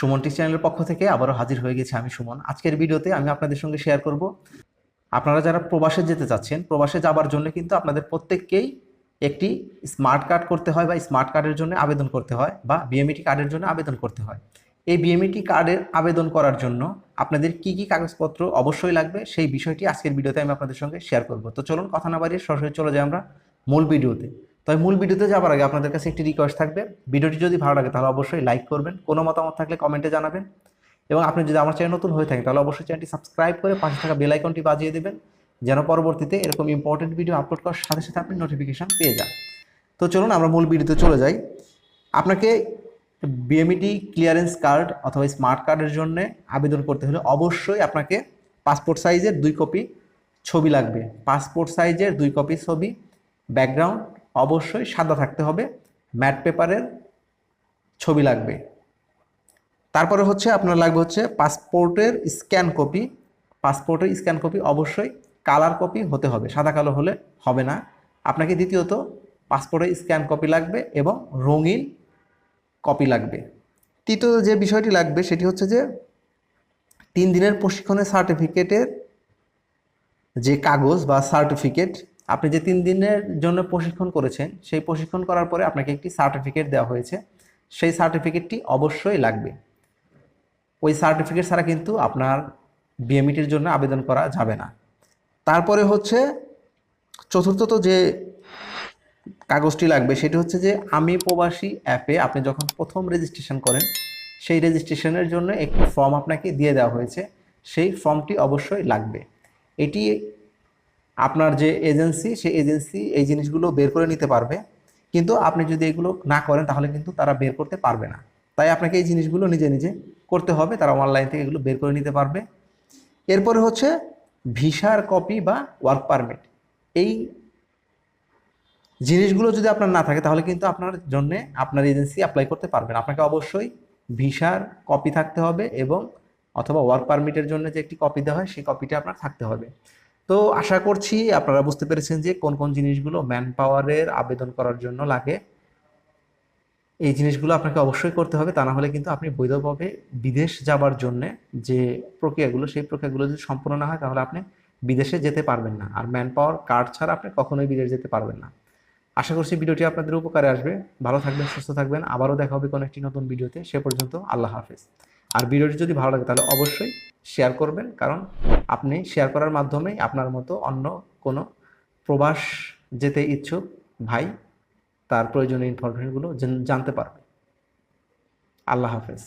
সুমন টি চ্যানেলের পক্ষ থেকে আবারও হাজির হয়ে গেছে আমি সুমন। আজকের ভিডিওতে আমি আপনাদের সঙ্গে শেয়ার করব। আপনারা যারা প্রবাসে যেতে চাচ্ছেন, প্রবাসে যাবার জন্য কিন্তু আপনাদের প্রত্যেককেই একটি স্মার্ট কার্ড করতে হয় বা স্মার্ট কার্ডের জন্য আবেদন করতে হয় বা বিএমইটি কার্ডের জন্য আবেদন করতে হয়। এই বিএমইটি কার্ডের আবেদন করার জন্য আপনাদের কি কি কাগজপত্র অবশ্যই লাগবে সেই বিষয়টি আজকের ভিডিওতে আমি আপনাদের সঙ্গে শেয়ার করব। তো চলুন কথা না বাড়িয়ে সরাসরি চলে যাই আমরা মূল ভিডিওতে। তবে মূল ভিডিওতে যাওয়ার আগে আপনাদের কাছে একটি রিকোয়েস্ট থাকবে। ভিডিওটি যদি ভালো লাগে তাহলে অবশ্যই লাইক করবেন, কোনো মতামত থাকলে কমেন্টে জানাবেন। এবং আপনি যদি আমার চ্যানেল নতুন হয়ে থাকেন তাহলে অবশ্যই চ্যানেলটি সাবস্ক্রাইব করে পাশে থাকা বেল আইকনটি বাজিয়ে দেবেন, যেন পরবর্তীতে এরকম ইম্পর্টেন্ট ভিডিও আপলোড করার সাথে সাথে আপনি নোটিফিকেশান পেয়ে যান। তো চলুন আমরা মূল ভিডিওতে চলে যাই। আপনাকে বিএমইটি ক্লিয়ারেন্স কার্ড অথবা স্মার্ট কার্ডের জন্য আবেদন করতে হলে অবশ্যই আপনাকে পাসপোর্ট সাইজের দুই কপি ছবি লাগবে। পাসপোর্ট সাইজের দুই কপি ছবি ব্যাকগ্রাউন্ড অবশ্যই সাদা থাকতে হবে, ম্যাট পেপারের ছবি লাগবে। তারপরে হচ্ছে আপনার লাগবে হচ্ছে পাসপোর্টের স্ক্যান কপি। পাসপোর্টের স্ক্যান কপি অবশ্যই কালার কপি হতে হবে, সাদা কালো হলে হবে না। আপনাকে দ্বিতীয়ত পাসপোর্টের স্ক্যান কপি লাগবে এবং রঙিন কপি লাগবে। তৃতীয় যে বিষয়টি লাগবে সেটি হচ্ছে যে তিন দিনের প্রশিক্ষণের সার্টিফিকেটের যে কাগজ বা সার্টিফিকেট আপনি যে তিন দিনের জন্য প্রশিক্ষণ করেছেন, সেই প্রশিক্ষণ করার পরে আপনাকে একটি সার্টিফিকেট দেওয়া হয়েছে। সেই সার্টিফিকেটটি অবশ্যই লাগবে। ওই সার্টিফিকেট ছাড়া কিন্তু আপনার বিএমইটির জন্য আবেদন করা যাবে না। তারপরে হচ্ছে চতুর্থত যে কাগজটি লাগবে, সেটি হচ্ছে যে আমি প্রবাসী অ্যাপে আপনি যখন প্রথম রেজিস্ট্রেশন করেন, সেই রেজিস্ট্রেশনের জন্য একটি ফর্ম আপনাকে দিয়ে দেওয়া হয়েছে। সেই ফর্মটি অবশ্যই লাগবে। এটি আপনার যে এজেন্সি সেই এজেন্সি এই জিনিসগুলো বের করে নিতে পারবে। কিন্তু আপনি যদি এগুলো না করেন, তাহলে কিন্তু তারা বের করতে পারবে না। তাই আপনাকে এই জিনিসগুলো নিজে নিজে করতে হবে। তারা অনলাইন থেকে এগুলো বের করে নিতে পারবে। এরপরে হচ্ছে ভিসার কপি বা ওয়ার্ক পারমিট এই জিনিসগুলো যদি আপনার না থাকে, তাহলে কিন্তু আপনার জন্য আপনার এজেন্সি অ্যাপ্লাই করতে পারবেন আপনাকে অবশ্যই ভিসার কপি থাকতে হবে এবং অথবা ওয়ার্ক পারমিটের জন্য যে একটি কপি দেওয়া হয়, সেই কপিটা আপনার থাকতে হবে। তো আশা করছি আপনারা বুঝতে পেরেছেন যে কোন কোন জিনিসগুলো ম্যান পাওয়ারের আবেদন করার জন্য লাগে। এই জিনিসগুলো আপনাকে অবশ্যই করতে হবে, তা না হলে কিন্তু আপনি বৈধভাবে বিদেশ যাবার জন্য যে প্রক্রিয়াগুলো, সেই প্রক্রিয়াগুলো যদি সম্পূর্ণ না হয়, তাহলে আপনি বিদেশে যেতে পারবেন না। আর ম্যান পাওয়ার কার্ড ছাড়া আপনি কখনোই বিদেশ যেতে পারবেন না। আশা করছি ভিডিওটি আপনাদের উপকারে আসবে। ভালো থাকবেন, সুস্থ থাকবেন। আবারও দেখা হবে কোনো একটি নতুন ভিডিওতে। সে পর্যন্ত আল্লাহ হাফেজ। আর ভিডিওটি যদি ভালো লাগে তাহলে অবশ্যই শেয়ার করবেন। কারণ আপনি শেয়ার করার মাধ্যমে আপনার মতো অন্য কোনো প্রবাস যেতে ইচ্ছুক ভাই তার প্রয়োজনীয় ইনফরমেশনগুলো জানতে পারবে। আল্লাহ হাফেজ।